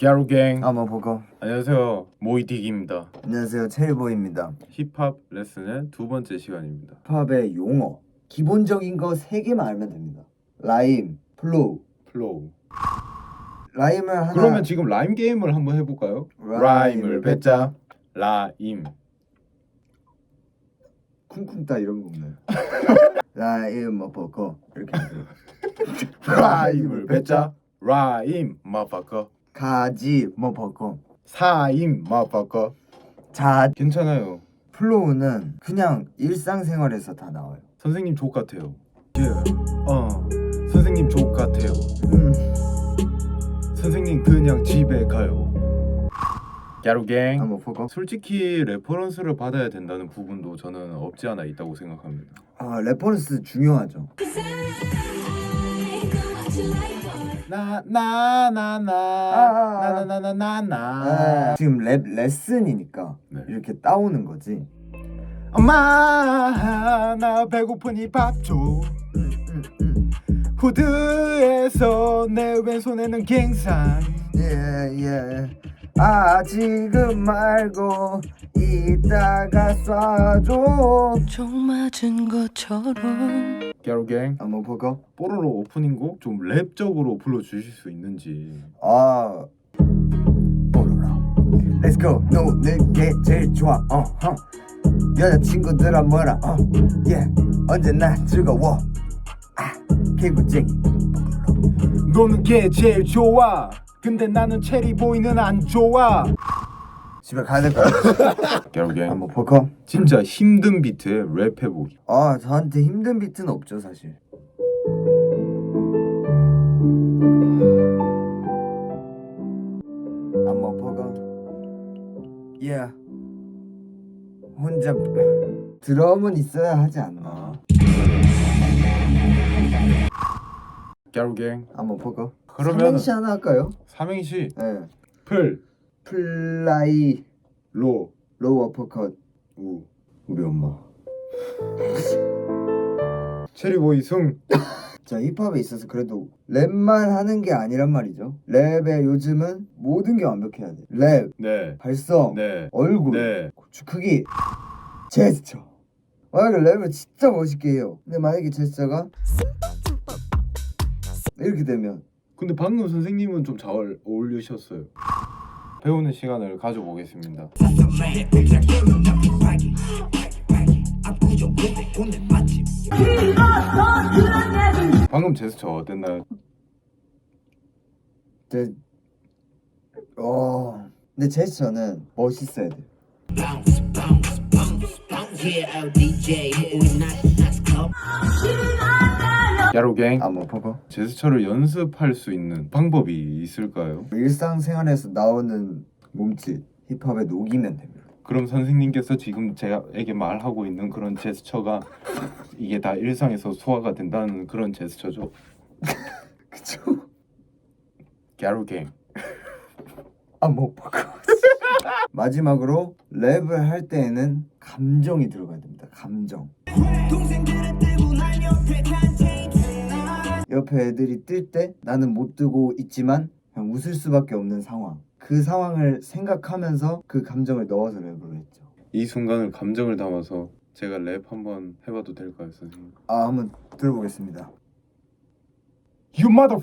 갸루갱. 한번 보고. 안녕하세요. 모이딕입니다. 안녕하세요. 체일보입니다. 힙합 레슨의 두 번째 시간입니다. 힙합의 용어. 기본적인 거 세 개만 알면 됩니다. 라임, 플로우. 플로우. 라임을 하나 그러면 지금 라임 게임을 한번 해볼까요? 라임을 뱉자. 라임. 쿵쿵따 이런 거 없나요? 라임 뭐 보고 이렇게. 라임을 뱉자. 라임 마파커 가지 뭐 보고 사임 마파커 자 괜찮아요. 플로우는 그냥 일상생활에서 다 나와요. 선생님 족 같아요. yeah. 어 선생님 족 같아요. 음, 선생님 그냥 집에 가요. 갸루갱. 한번 보고 솔직히 레퍼런스를 받아야 된다는 부분도 저는 없지 않아 있다고 생각합니다. 아 레퍼런스 중요하죠 나나나나 아. 나나나나나 아, 지금 랩 레슨이니까 네. 이렇게 따오는 거지 엄마 나 배고프니 밥 줘 음, 음, 음. 후드에서 내 왼손에는 갱산 예, 예. 아, 지금 말고 이따가 쏴줘. 총 맞은 것처럼 갸루갱 한번 보고. 뽀로로 오프닝곡 좀 랩적으로 불러주실 수 있는지 아, 보러라. Let's go. 노는 게 제일 좋아. 어, 어. 여자친구들아 뭐라. 어, yeah. 언제나 즐거워. 아, 개구쟁이. 노는 게 제일 좋아 근데 나는 체리 보이는 안 좋아 집에 가야 될 것 같아. 갸루갱 한번 보고. 진짜 힘든 비트에 랩 해보기 아, 저한테 힘든 비트는 없죠, 사실. 한번 보고. 예. 혼자 드럼은 있어야 하지 않나. 아. 갸루갱 한번 보고. 그러면 삼행시 하나 할까요? 삼행시 네. 플, 플라이 로, 로우 어퍼컷 우 우리 엄마. 체리보이 승 자 힙합에 있어서 그래도 랩만 하는 게 아니란 말이죠. 랩에 요즘은 모든 게 완벽해야 돼. 랩, 네, 발성, 네, 얼굴, 네 고추 크기, 제스처. 만약에 랩을 진짜 멋있게 해요. 근데 만약에 제스처가 이렇게 되면 근데 방금 선생님은 좀 잘 어울리셨어요 배우는 시간을 가져보겠습니다 방금 제스처 어땠나요? 제, 어, 근데 제스처는 멋있어야 돼. 야로갱 한번 보고. 제스처를 연습할 수 있는 방법이 있을까요? 일상생활에서 나오는 몸짓 힙합에 녹이면 됩니다. 그럼 선생님께서 지금 제에게 말하고 있는 그런 제스처가 이게 다 일상에서 소화가 된다는 그런 제스처죠 그쵸? 갸루갱 아뭐 보고. 마지막으로 랩을 할 때에는 감정이 들어가야 됩니다. 감정. 옆에 애들이 뜰 때 나는 못 뜨고 있지만 그냥 웃을 수밖에 없는 상황. 그 상황을 생각하면서 그 감정을 넣어서 랩을 했죠. 이 순간을 감정을 담아서 제가 랩 한번 해봐도 될까요 선생님? 아 한번 들어보겠습니다. You mother